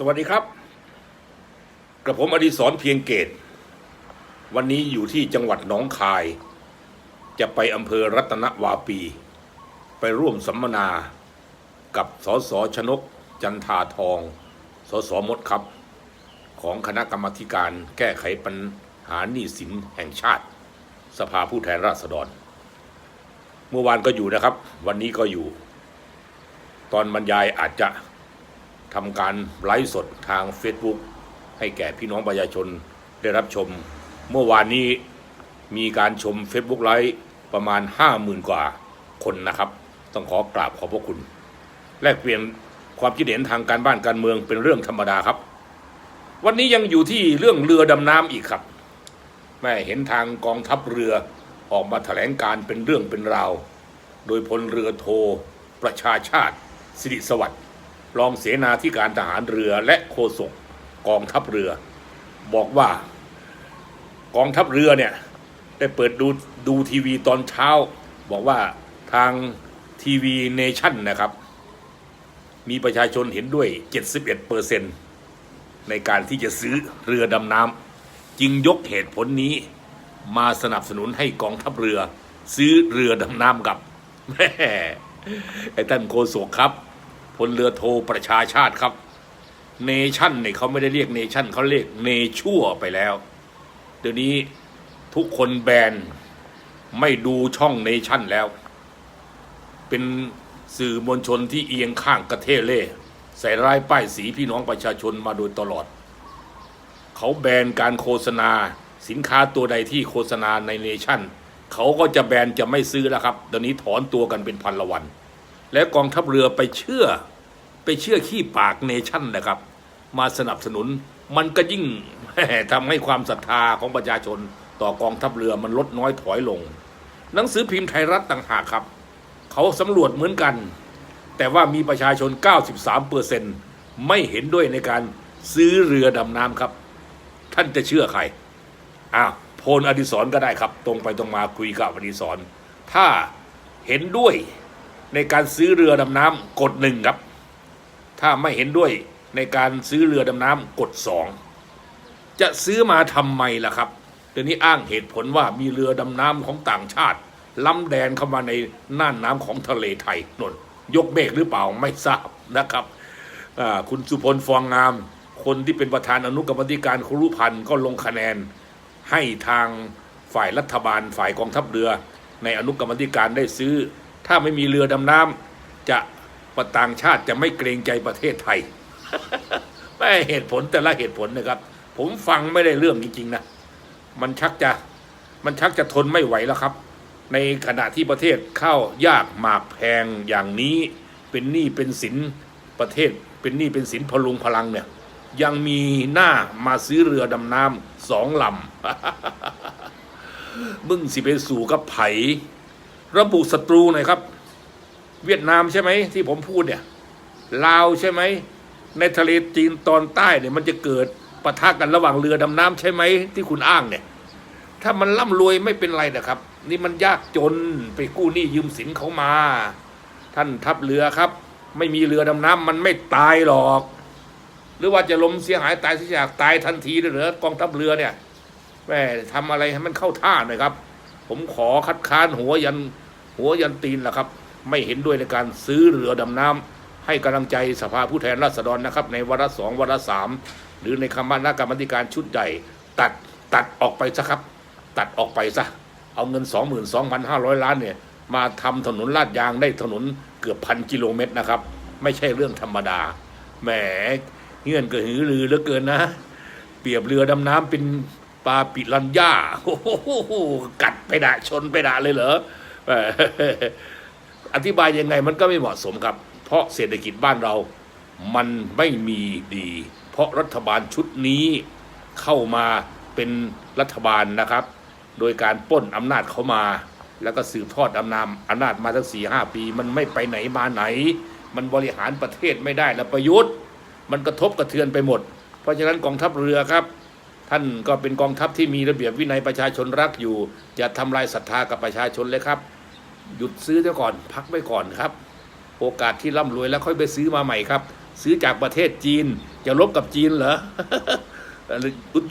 สวัสดีครับ กระผมอดิศรเพียงเกต วันนี้อยู่ที่จังหวัดหนองคาย จะไปอำเภอรัตนวาปี ไปร่วมสัมมนากับสสชนกจันทาทอง สสมดครับ ของคณะกรรมธิการแก้ไขปัญหาหนี้สินแห่งชาติ สภาผู้แทนราษฎร เมื่อวานก็อยู่นะครับ วันนี้ก็อยู่ ตอนบรรยายอาจจะ ทำการไลฟ์สดทาง Facebook ให้แก่พี่น้องประชาชนได้รับชม เมื่อวานนี้มีการชม Facebook ไลฟ์ประมาณ 50,000 กว่าคนนะครับ ต้องขอกราบขอบพระคุณ แลกเปลี่ยนความคิดเห็นทางการบ้านการเมืองเป็นเรื่องธรรมดาครับ วันนี้ยังอยู่ที่เรื่องเรือดำน้ำอีกครับแม่เห็นทางกองทัพเรือออกมาแถลงการเป็นเรื่องเป็นราว โดยพลเรือโท ประชาชาติสิริสวัสดิ์ รองเสนาธิการทหารเรือและโฆษกกองทัพเรือ บอกว่ากองทัพเรือเนี่ยได้เปิดดูดูทีวีตอนเช้า บอกว่าทางทีวีเนชั่นนะครับ มีประชาชนเห็นด้วย 71เอร์เซนในการที่จะซื้อเรือดำน้ำจึงยกเหตุผลนี้มาสนับสนุนให้กองทัพเรือ ซื้อเรือดำน้ำกับแม่ไอ้ท่านโฆษกครับ พลเรือโทประชาชาติครับ เนชั่นเนี่ยเขาไม่ได้เรียกเนชั่นเขาเรียกเนชั่วไปแล้ว เดี๋ยวนี้ทุกคนแบนไม่ดูช่องเนชั่นแล้ว เป็นสื่อมวลชนที่เอียงข้างกระเทเล่ใส่ร้ายป้ายสีพี่น้องประชาชนมาโดยตลอด เขาแบนการโฆษณาสินค้าตัวใดที่โฆษณาในเนชั่น เขาก็จะแบนจะไม่ซื้อแล้วครับเดี๋ยวนี้ถอนตัวกันเป็นพันละวัน และกองทัพเรือไปเชื่อ ไปเชื่อขี้ปากเนชั่นนะครับ มาสนับสนุนมันก็ยิ่งทำให้ความศรัทธาของประชาชนต่อกองทัพเรือมันลดน้อยถอยลง หนังสือพิมพ์ไทยรัฐต่างหากครับ เขาสำรวจเหมือนกัน แต่ว่ามีประชาชน 93เปอร์เซ็นไม่เห็นด้วยในการซื้อเรือดำน้ำครับ ท่านจะเชื่อใครอ้าวพลอดิศรก็ได้ครับ ตรงไปตรงมาคุยกับอดิศรถ้าเห็นด้วย ในการซื้อเรือดำน้ำกดหนึ่งครับ ถ้าไม่เห็นด้วยในการซื้อเรือดำน้ำกดสองจะซื้อมาทำไมล่ะครับเดี๋ยวนี้อ้างเหตุผลว่ามีเรือดำน้ำของต่างชาติ ล้ำแดนเข้ามาในน่านน้ำของทะเลไทยนนยกเมฆหรือเปล่าไม่ทราบนะครับคุณสุพลฟองงาม คนที่เป็นประธานอนุกรรมธิการครุพันธ์ก็ลงคะแนน ให้ทางฝ่ายรัฐบาลฝ่ายกองทัพเรือ ในอนุกรรมธิการได้ซื้อ ถ้าไม่มีเรือดำน้ำจะประต่างชาติจะไม่เกรงใจประเทศไทยไม่เหตุผลแต่ละเหตุผลนะครับ ผมฟังไม่ได้เรื่องจริงๆนะมันชักจะมันชักจะทนไม่ไหวแล้วครับ ในขณะที่ประเทศเข้ายากหมากแพงอย่างนี้เป็นหนี้เป็นสินประเทศเป็นหนี้เป็นสินพลุงพลังเนี่ย ยังมีหน้ามาซื้อเรือดำน้ำสองลำมึงสิไปสู่กับไผ ระบุศัตรูหน่อยครับ เวียดนามใช่ไหมที่ผมพูดเนี่ยลาวใช่ไหมในทะเลจีนตอนใต้เนี่ยมันจะเกิดปะทะกันระหว่างเรือดำน้ำใช่ไหมที่คุณอ้างเนี่ย ถ้ามันร่ำรวยไม่เป็นไรนะครับ นี่มันยากจนไปกู้หนี้ยืมสินเขามา ท่านทัพเรือครับ ไม่มีเรือดำน้ำมันไม่ตายหรอก หรือว่าจะล้มเสียหายตายเสียจากตายทันทีเลยเหรอกองทัพเรือเนี่ยแม่ทำอะไรให้มันเข้าท่าหน่อยครับ ผมขอคัดค้านหัวยันหัวยันตีนแหละครับ ไม่เห็นด้วยในการซื้อเรือดำน้ำให้กำลังใจสภาผู้แทนราษฎรนะครับ ในวาระสองวาระสามหรือในคณะกรรมการชุดใหญ่ตัดตัดออกไปซะครับ ตัดออกไปซะเอาเงิน 22,500 ล้านเนี่ยมาทำถนนลาดยางได้ถนนเกือบพันกิโลเมตรนะครับ ไม่ใช่เรื่องธรรมดาแหมเงื่อนกระหือรือเหลือเกินนะ เปรียบเรือดำน้ำเป็น ปลาปิรันย่าโอ้โหกัดไปด่าชนไปด่าเลยเหรออธิบายยังไงมันก็ไม่เหมาะสมครับ เพราะเศรษฐกิจบ้านเรา มันไม่มีดี เพราะรัฐบาลชุดนี้เข้ามาเป็นรัฐบาลนะครับ โดยการปล้นอำนาจเขามา แล้วก็สืบทอดอำนาจอำนาจมาตั้งสี่ห้าปี มันไม่ไปไหนมาไหน มันบริหารประเทศไม่ได้แล้วประยุทธ์ มันกระทบกระเทือนไปหมด เพราะฉะนั้นกองทัพเรือครับ ท่านก็เป็นกองทัพที่มีระเบียบวินัยประชาชนรักอยู่อย่าทำลายศรัทธากับประชาชนเลยครับ หยุดซื้อเสียก่อนพักไว้ก่อนครับ โอกาสที่ร่ำรวยแล้วค่อยไปซื้อมาใหม่ครับ ซื้อจากประเทศจีนจะลบกับจีนเหรอ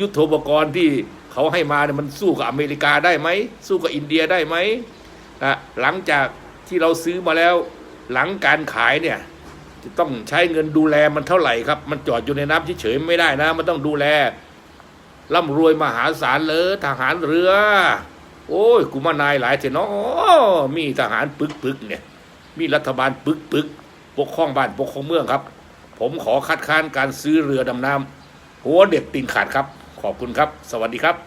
ยุทโธปกรณ์ที่เขาให้มาเนี่ยมันสู้กับอเมริกาได้ไหมสู้กับอินเดียได้ไหมนะหลังจากที่เราซื้อมาแล้ว หลังการขายเนี่ยจะต้องใช้เงินดูแลมันเท่าไหร่ครับ มันจอดอยู่ในน้ำเฉยๆไม่ได้นะ มันต้องดูแล ร่ำรวยมหาศาลเลยทหารเรือ โอ้ยกูมานายหลายเถอะเนาะมีทหารปึกปึกๆเนี่ย มีรัฐบาลปึกปึกๆปกครองบ้านปกครองเมืองครับ ผมขอคัดค้านการซื้อเรือดำน้ำหัวเด็ดตีนขาดครับ ขอบคุณครับ สวัสดีครับ